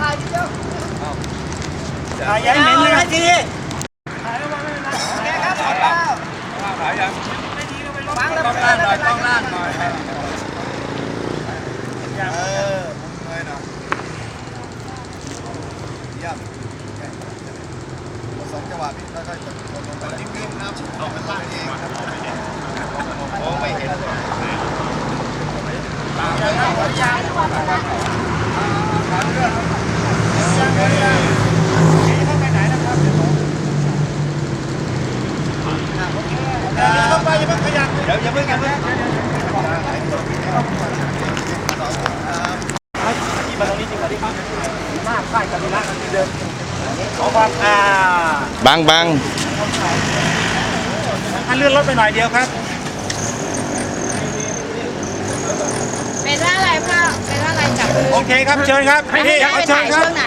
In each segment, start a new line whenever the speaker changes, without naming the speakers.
ถ่ายยังเหม็นเลยที
ต้องล่างหน่อยต้องล่างหน่อยเออเลยนะเยี่ยมสองจังหวะพี่ค่อยๆกดลงไปนิ่มๆนะเอาไปล่างเองมองไม่เห็นเลยเดี๋ยวอย่าเพิ่งอย่าเพิ่งขยับเดี๋ยวอย่าเพิ่งอย่าเพิ่ง
ที่มาตรงนี้จริงเหรอที่ครับหน้าค่ายกันเลยนะเดิมขอความอ่า
บังบัง
ท่านเลื่อนรถไปหน่อยเดียวครับ
เป็นท่าอะไรพ่อเป็นท่าอะไรจับมือ
โอเคครับเชิญครับพี่
จะ
ขอ
ไป
เชิ
ถ่า
ญ
ย
ครับ
ช่วงไหน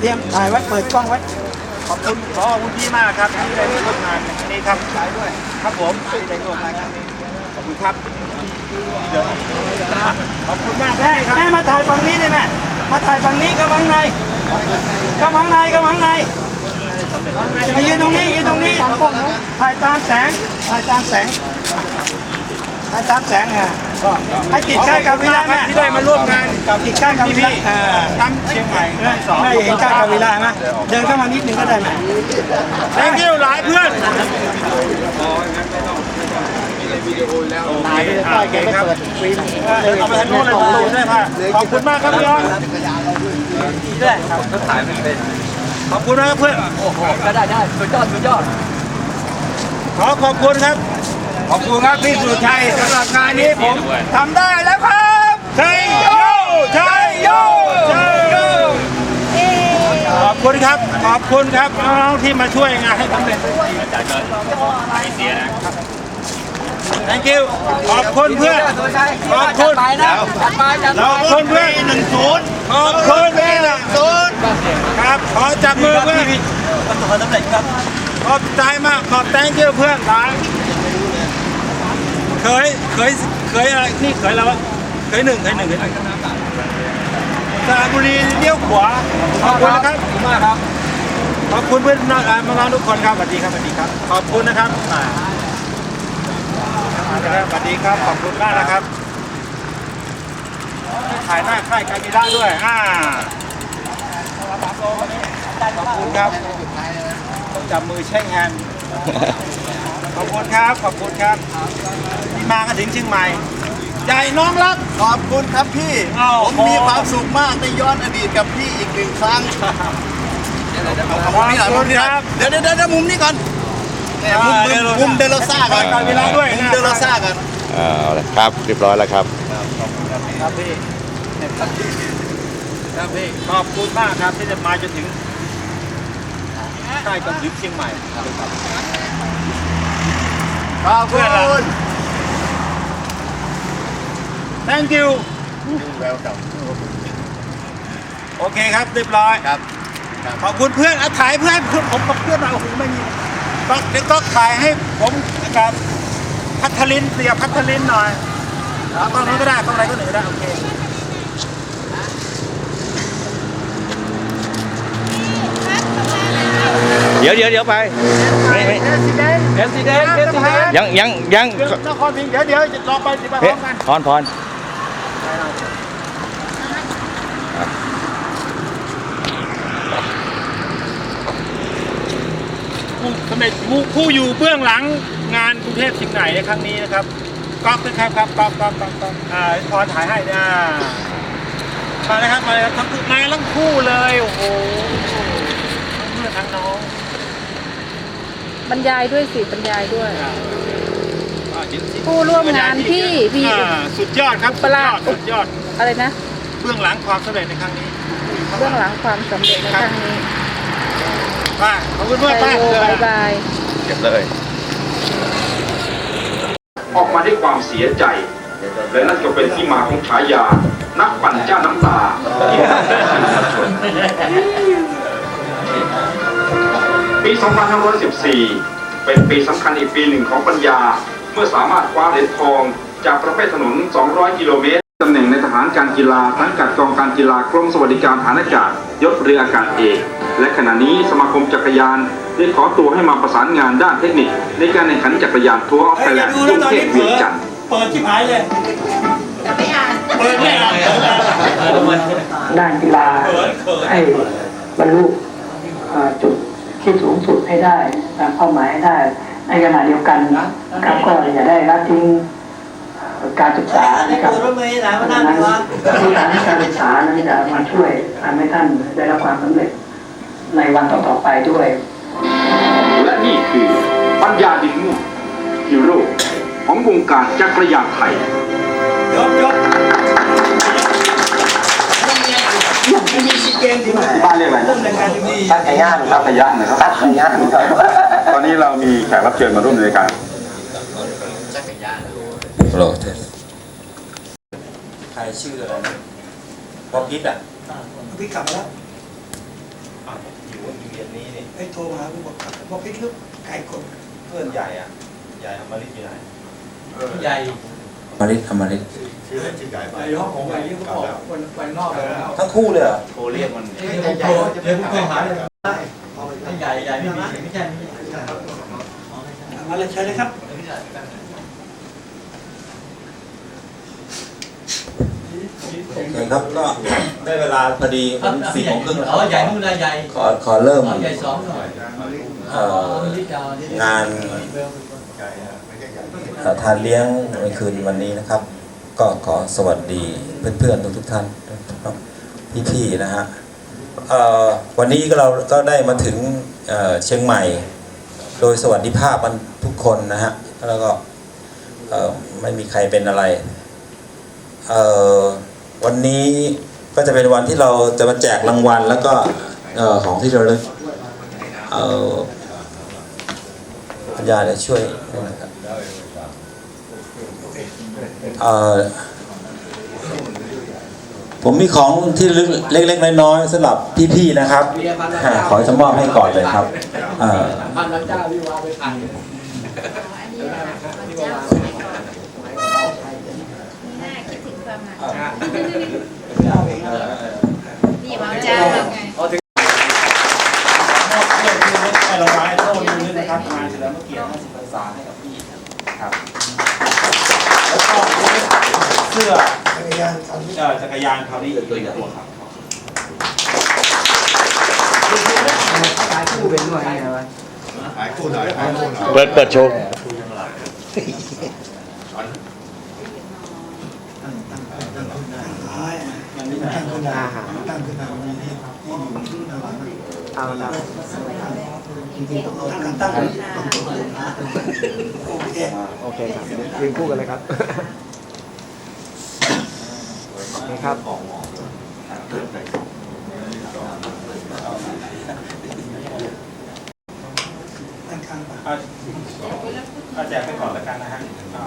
เตรียมถ่ายไว้เปิดกล้องไว้ขอบคุณขอขอบคุณพี่มากครับที่ได้ร่วมงานในครั้งนี้ครับใช้ด้วยครับผมที่ได้ร่วมงานครั้งนี้ขอบคุณครับเดี๋ยวขอบคุณมากแม่ครับแม่มาถ่ายฝั่งนี้ได้ไหมมาถ่ายฝั่งนี้กับฝั่งในกับฝั่งในกับฝั่งในมายืนตรงนี้ยืนตรงนี้ถ่ายตามแสงถ่ายตามแสง ถ่ายตามแสงอะก็ให้ติดใกล้กับวิลาแม่ที่ได้มาร่วมงานกับติดใกล้กับวิลาอ่าตั้งเชียงใหม่ไม่เห็นใกล้กับวิลาไหมเดินเข้ามานิดนึงก็ได้ไหม thank you หลายเพื่อนโอเคโอเคครับเอาไปทางโน้นเลยผมดูด้วยค่ะขอบคุณมากครับพี่น้องด้วยครับถ่ายไม่เป็นขอบคุณนะครับเพื่อน
ได้ได้ได้สุดยอดสุดยอด
ขอขอบคุณครับ ขอบคุณครับพี่สุรชัยสำหรับงานนี้ผมทำได้แล้วครับชัยโยชัยโยชัยโยขอบคุณครับ ขอบคุณครับน้องๆที่มาช่วยงานให้สำเร็จ thank you ขอบคุณเพื่อน ขอบคุณ
จัดไปจัด
ขอบคุณเพื่อนหนึ่งศูนย์ขอบคุณเพื่อนหนึ่งศูนย์ครับ ขอจับมือเพื่อนประสบความสำเร็จครับ ขอบใจมาก ขอบ thank you เพื่อนหลาย เคย เคย เคยอะไรนี่เคยแล้ววะเคยหนึ่งเคยหนึ่งเคยหนึ่งสระบุรีเลี้ยวขวา ขอบคุณนะครับ
มากครับ
ขอบคุณเพื่อนน้องอ่าน้องๆทุกคนครับ สวัสดีครับ สวัสดีครับ ขอบคุณนะครับอ่าสวัสดีครับ ขอบคุณมากนะครับถ่ายหน้าค่ายการกีฬาด้วย อ่า ขอบคุณครับ ต้องจับมือเช็คแฮนด์ขอบคุณครับ ขอบคุณครับที่ มากันถึงเชียงใหม่ ใหญ่น้องรัก
ขอบคุณครับพี่
อ้าว
ผมมีความสุขมากได้ย้อนอดีตกับพี่อีกหนึ่งครั้งเอามุมนี้หน่อยมุมนี้หน่อยเดี๋ยวเดี๋ยวเดี๋ยวมุมนี้ก่อนเนี่ยมุมมุมมุมเดลซ่าก่อน
การกีฬาด้วย
มุม
นะ
เดลซ่าก่อน
เอาละครับเรียบร้อยแล้วครับ
ครับพี่
ครับพี่
ขอบคุณมากครับที่จะมาจนถึงใกล้จนถึงเชียงใหม่
ขอบคุณ
thank you
แววกับ
โอเคครับเรียบร้อย
ครับ
ขอบคุณเพื่อนอะถ่ายเพื่อนเพื่อนผมกับเพื่อนเราโอ้โหไม่มีก็เด็กก็ถ่ายให้ผมกับพัทลินเสียพัทลินหน่อยเอาตอนนั้นก็ได้ตรงไหนก็หนึ่งก็ได้โอเค
เดี๋ยวเดี๋ยวเดี๋ยวไป ไม่ไม่
เอสซีเดน
เอสซีเดนเอสซีเดน
ยังยังยัง
นครพิงค์เดี๋ยวเดี๋ยวรอไปสิไปพ
เฮ้
ร้อมกัน
พรพร
ผู้สำเร็จผู้ผู้อยู่เบื้องหลังงานกรุงเทพชิงไหนในครั้งนี้นะครับก๊อฟนะครับครับก๊อฟก๊อฟก๊อฟก๊อฟอ่าพรถ่ายให้อ่ามาเลยครับมาเลยครับทั้งคู่มาทั้งคู่เลยโอ้โหทั้งเพื่อนทั้งน้อง
บรรยายด้วยสิบรรยายด้วย
อ่าอ่าจริงๆ
ผู้ร่วมงานที่พี่
อ่าสุดยอดครับสุดยอดสุดยอด
อะไรนะ
เบื้องหลังความสำเร็จในครั้งนี้
เบื้องหลังความสำเร็จในครั้งนี้
มาขอบคุณ
ไท
มาก
ย
มาก
โย
เลย
บายบาย
เก็บเลย
ออกมาด้วยความเสียใจ และนั่นก็เป็นที่มาของฉายา นักปั่นเจ้าน้ำตาที่ทำให้สื่อมวลชนปี 2514 เป็นปีสำคัญอีกปีหนึ่งของปัญญา เมื่อสามารถคว้าเหรียญทองจากประเภทถนน 200 กิโลเมตร ตำแหน่งในทหารหารการกีฬาสังกัดกองการกีฬากรมสวัสดิการฐานอากาศยศเรืออากาศเอก และขณะนี้สมาคมจักรยานได้ขอตัวให้มาประสานงานด้านเทคนิค ในการแข่งขันจักรยานทัวร์ออฟไท
เฮ้ย
ย
อ
แล
ย่าน
ด์
ดู
ก
แล้
รุ
ว
ง
ตอน
เท
นี้
พ
เผล
เวียง
อ
จันทร์
เปิดที่หายเลย
จะไม่อ่าน
เปิดไม่อ่านเปิดแล้ว
ด้านกีฬา
เขินเขิน
ให้บรรลุเอ่อจุดที่สูงสุดให้ได้ตามเป้าหมายให้ได้ในขณะเดียวกันนะครับก็อย่าได้ละทิ้งเอ่อการศึกษานะครับดังนั้นที่การให้การศึกษานั้นจะมาช่วยทำให้ท่านได้รับความสำเร็จ ในวันต่อๆไปด้วย
และนี่คือปัญญาดินม่วงฮีโร่ของวงการจักรยานไทย
ยกยก
บ้านเรียกอะไร
ต้นรายการอยู่นี่
ตัดไก่ย่างตัดไก่ย่างนะครับตัดไก่ย่างตอนนี้เรามีแขกรับเชิญมาร่วมในรายการ
โหลด
ใครชื่ออะไรนะพอพิษอะ
พี่กลับมาแล้ว
อ้าวอยู่โรง เรียนนี้นี่
ไอ้โทรมาหาพี่บอกกลับบอกพี่ลึกไก่กด
เพื่อนใหญ่อะ ใหญ่อมฤตอยู่ไหน
ใหญ่
อมริตอมริต
ไอ้ห้องของไอ้ยี่ก็บอกวันวันนอกแล้ว
ทั้งคู่เลยเหรอโทรเรียกมัน
เดี๋ยวผมโทรเดี๋ยวผมโทรหาเลยใหญ่ใหญ่ไม่มีไม่ใช่ไม่ใช่มาเลยเชิญเลยครับ
โอเคครับก็ได้เวลาพอดีผมสี่โมงครึ่งแล้ว
อ๋อใหญ่นู่นนะใหญ่
ขอขอเริ่ม
อ๋อใหญ่สองหน่อย
เอ่อ
นี่จะนี่
งานเอ่อทานเลี้ยงในคืนวันนี้นะครับ ก็ขอสวัสดีเพื่อนๆทุกๆท่านพี่ๆนะฮะเอ่อวันนี้ก็เราก็ได้มาถึงเอ่อเชียงใหม่ โดยสวัสดิภาพมันทุกคนนะฮะแล้วก็เอ่อไม่มีใครเป็นอะไร เอ่อ วันนี้ก็จะเป็นวันที่เราจะมาแจกรางวัล แล้วก็ของที่ระลึกเอ่อปัญญาจะช่วยด้วยนะครับผมมีของที่ลึกเล็ก ๆ น้อยๆสำหรับพี่ๆนะครับ ขอจะมอบให้ก่อนเลยครับอ่า
นเจ้าพี่วางไปพัน
อันนี้มันเจ้าน่าคิดถึงความหมายนี่มันเจ้าไง
ให้เราไว้โทษนิดนึงนะครับงานเฉลิมพระเกียรติ50พรรษาให้กับพี่ครับ แล้วก็เสื้อ
จักรยานคันนี้
เอ่อจักร ยานคราวนี้อีกตัวครับ
ขายคู่เป็นด้วยไงวะ
เปิดเปิดโชว์
มันนี่ตั้งขึ้นมาตั้งขึ้นมาวันนี้ที่อยู่ที่ตลาดเอาละจริงๆต้องเอาตั้งตั้งโอเค
โอเคครับยืนคู่กันเลยครับ โอเคครับ
ตั้งข้างปาก
เอาเอาแจกไปก่อนแล้วกันนะฮะอ่า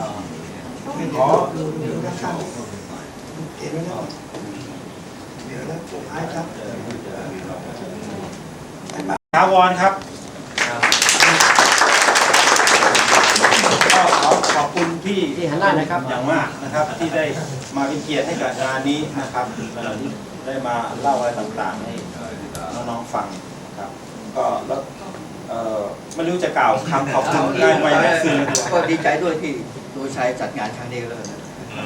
ขอดูดูด้านข้างเก็บไว้แล้วเดี๋ยวแล้วผมให้ครับ
ถาวรครับก็ขอขอบคุณ พี่
พี่หันหน้าหน่อยครับ
อย่างมากนะครับที่ได้มาเป็นเกียรติให้กับงานนี้นะครับเอ่อที่ได้มาเล่าอะไรต่างๆให้น้องๆฟังครับ ก็แล้วเอ่อไม่รู้จะกล่าวคำขอบคุณได้ไหมแม่สื่อ
ก็ดีใจด้วยที่ดูชัยจัดงานครั้งนี้เลยนะ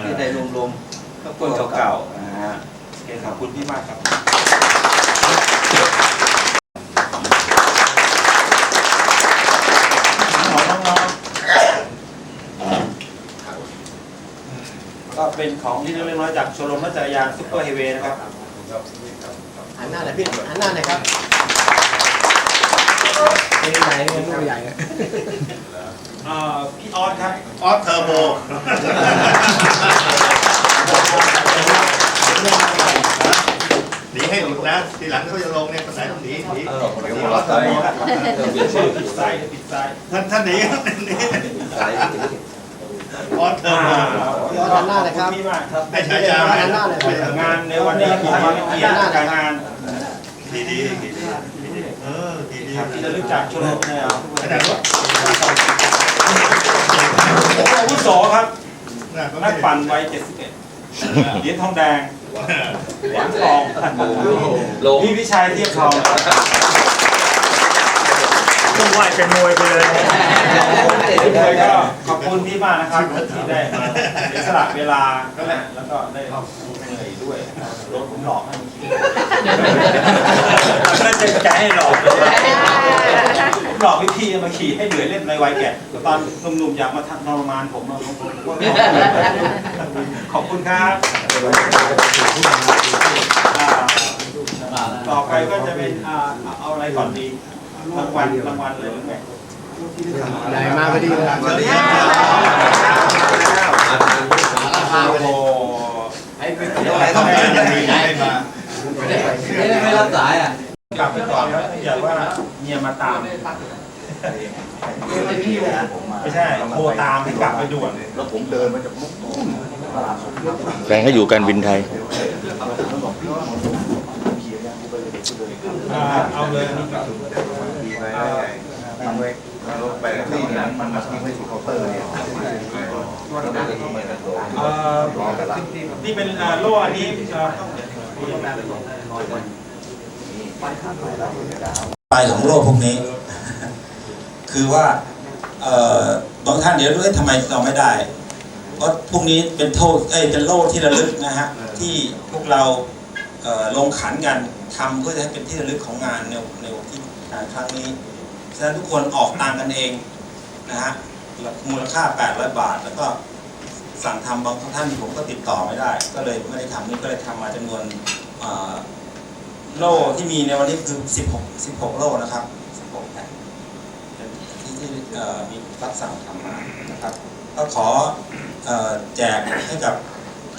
ที่ได้รวมรวมๆ
ก็คนเก่าๆนะฮะโอเคขอบคุณพี่มากครับน้องๆก็ เป็นของที่เล็กๆน้อยๆจากโชว์รูมรถจักรยานซุปเปอร์ไฮเวย์นะครับ
หันหน้าหน่อยพี่หันหน้าหน่อยครับเป็นใหญ่เป็นผู้ใหญ่
เอ่อพี่ออสครับ
ออสเทอร์โบหนีให้หลุดนะทีหลังเขาจะลงเนี่ยภาษาต้องหนีหนี
ออสปิดซ้ายปิดซ้าย
ท่านท่านหนีครับหนี ออสเทอร์โบ
พี่ออสหันหน้าหน่อยครับ
พี่มากครับ
ให้ฉายา
หันหน้าหน่อย
งานในวันนี้ขอเป็นเกียรติกับงาน
ดีดีดีดีเออดีดี
ที่ระลึกจากชว์รูมเนี่ยครับ
ขนาดว่า
ผมอาวุโสครับ
น่าก็
นั
ไม่
ก
ได้
ปั่นวัย71เหรียญทองแดงหรียญทองพี่วิชัยเทียบทองต้อง ไหวเป็นมวยไปเลยเลยก็ขอบคุณพี่มากนะครับที่ได้มาเสียสละเวลาก็แล้วแล้วก็ได้เหนื่อยด้วยรถผมหลอกให้มันขี่ไม่ได้ใจให้หลอกผมหลอกวิธีมาขี่ให้เหนื่อยเล่นในวัยแก่ตอนหนุ่มๆอยากมาทรมานผมอะผมก็ขอบคุณครับต่อไปก็จะเป็นเอาอะไรก่อนดี รางวัลรางวัลเลยหรือไง
ใหญ่มาพอดีเลย
สวัสดี
โอ้โห
อะไรต้องการให้มา
ไม่รับสายอะ
กลับไปก่อนครับอย่าว่าเมียมาตามไม่ใช่โทรตามให้กลับไปด่วน
แล้วผมเดินมาจากมุก
แฟนเขาอยู่การบินไทย
อ่าเอาเลย อันนี้ก่อน
ไปที่นั้นมันมาทิ้งไว้ที่เคาน์เตอร์เนี่ย
เอ่อนี่เป็นอ่าโล่อันนี้เอ่อต้อง
ปลายของโลกพวกนี้ คือว่าเอ่อบางท่านเดี๋ยวรู้ทำไมเราไม่ได้เพราะพวกนี้เป็นโทษเอ้ยเป็นโล่ที่ระลึกนะฮะที่พวกเราลงขันกันทำเพื่อจะให้เป็นที่ระลึกของงานในในที่ ครั้งนี้ฉะนั้นทุกคนออกตังกันเองนะฮะมูลค่า 800 บาท แล้วก็สั่งทำบางท่านผมก็ติดต่อไม่ได้ ก็เลยไม่ได้ทำนี่ก็เลยทำมาจำนวนโล่ที่มีในวันนี้คือ 16 16 โล่นะครับ 16แผ่นที่ที่มีรับสั่งทำมานะครับก็ขอแจกให้กับ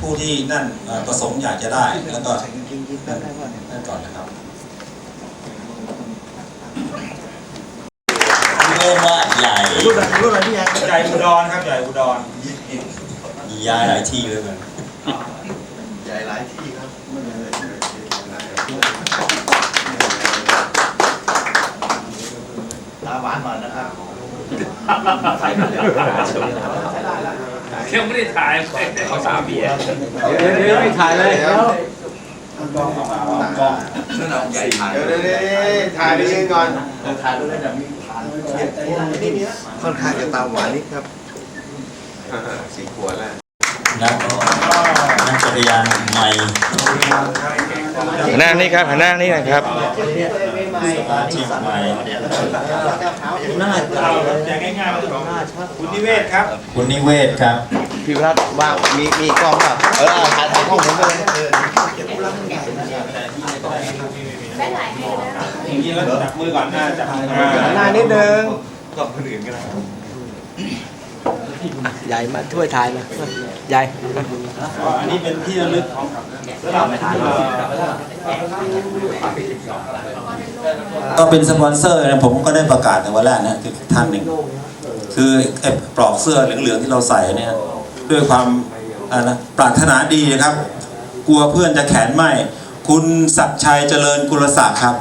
ผู้ที่นั่นประสงค์อยากจะได้แล้วก็นั่นนั่นก่อนนะครับเริ่มว่าใหญ่
รุ่นอะไรรุ่นอะไรพี่ยังใหญ่อุดรครับใหญ่อุดร
ย้ายหลายที่เลยมัน
ใหญ่หลายที่ครับตาหวานหน่อยนะครับ
ยังไม่ได้ถ่ายเขาสามเบียร์
เดี๋ยวไม่ถ่ายเลย
เดี๋ยวใหญ่ถ่ายเดี๋ยวเดี๋ยวถ่ายไปยืนก่อนถ่ายไปเลยเดี๋ยวมีผ่าน ค่อนข้างจะตาหวานนิดครับสี่ขวดแล้ว
นักนักจักรยานใหม่
หันหน้านี่ครับหันหน้านี่นะครับ
สมาชิกใหม่
หน้า
เราแจกง่ายๆมาถึงคุณนิเวศครับ
คุณนิเวศครับ
พี่พัฒน์ว่างมีมีกล้องเปล่าเออถ่ายถ่ายกล้องผมไปเลย
ไม่ไหนให้ได้
อย่างนี้แล้วจับมือก่อนนะจับมืออ่า
หน้านิดนึง
กล้องคนอื่นก็ได้
ใหญ่มาช่วยถ่ายมาใหญ่
ก็อันนี้เป็นที่ระลึกของสำหรับเอ่อ
ก็เป็นสปอนเซอร์นะผมก็ได้ประกาศในวันแรกนะคือท่านหนึ่งคือไอ้ปลอกเสื้อเหลืองๆที่เราใส่เนี่ยด้วยความอ่านะปรารถนาดีนะครับ กลัวเพื่อนจะแขนไหมคุณศักดิ์ชัยเจริญกุลศักดิ์ครับ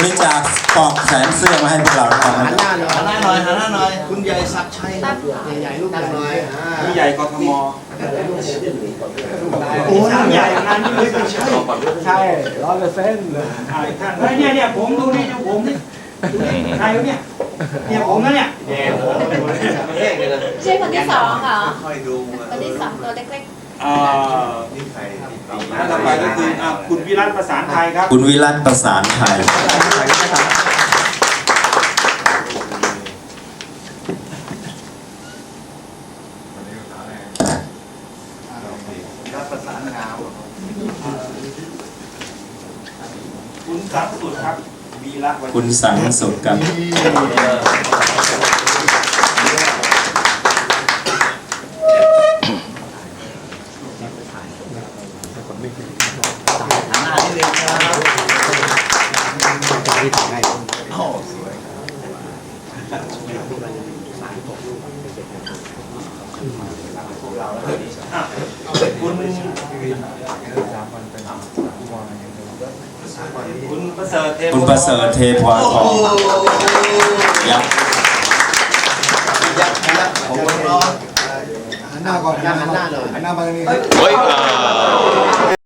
บริจาคปลอกแขนเสื้อมาให้พวกเรานะครับ
หันหน้าหน่อย
หันหน้าหน่อยหันหน้าหน่อยคุณยายศักดิ์ชัยครับ
ใหญ่ลูกใหญ่หน่อย
ที่ใหญ่กทม
โอ้ยใหญ่งานนี้ไม่ใช่ใช่ร้อยเปอร์เซ็นต์
อ่าอีกท่านเฮ้ยเนี่ยเนี่ยผมดูนี่ดูผมนี่ดูนี่ใครวะเนี่ยเนี่ยผมนะเนี่ยเนี่ยผม
ใช่คนที่สองเหรอ
ค่อยดู
คนที่สองตัวเล็ก
อ่า
นี่ใคร
ท่านต่อไปก็คืออ่าคุณวิรัตประสานไทยครับ
คุณวิรัตประสานไทย
รับประสานงาน
คุณสังสุดครับวีระวัน
คุณสังสุดครับ
หันหน้านิดนึงครับ
ที่ถ่ายให้
โอ้สวย
คุณคุณประเสริฐเทพ
คุณ ประเสริฐเทพวาทองยักษ์
ยักษ์ยักษ์ผมรอ
หันหน้าก่อนหันหน้าหน่อยหันหน้ามาทางนี้ครับ
เฮ้ยอ่า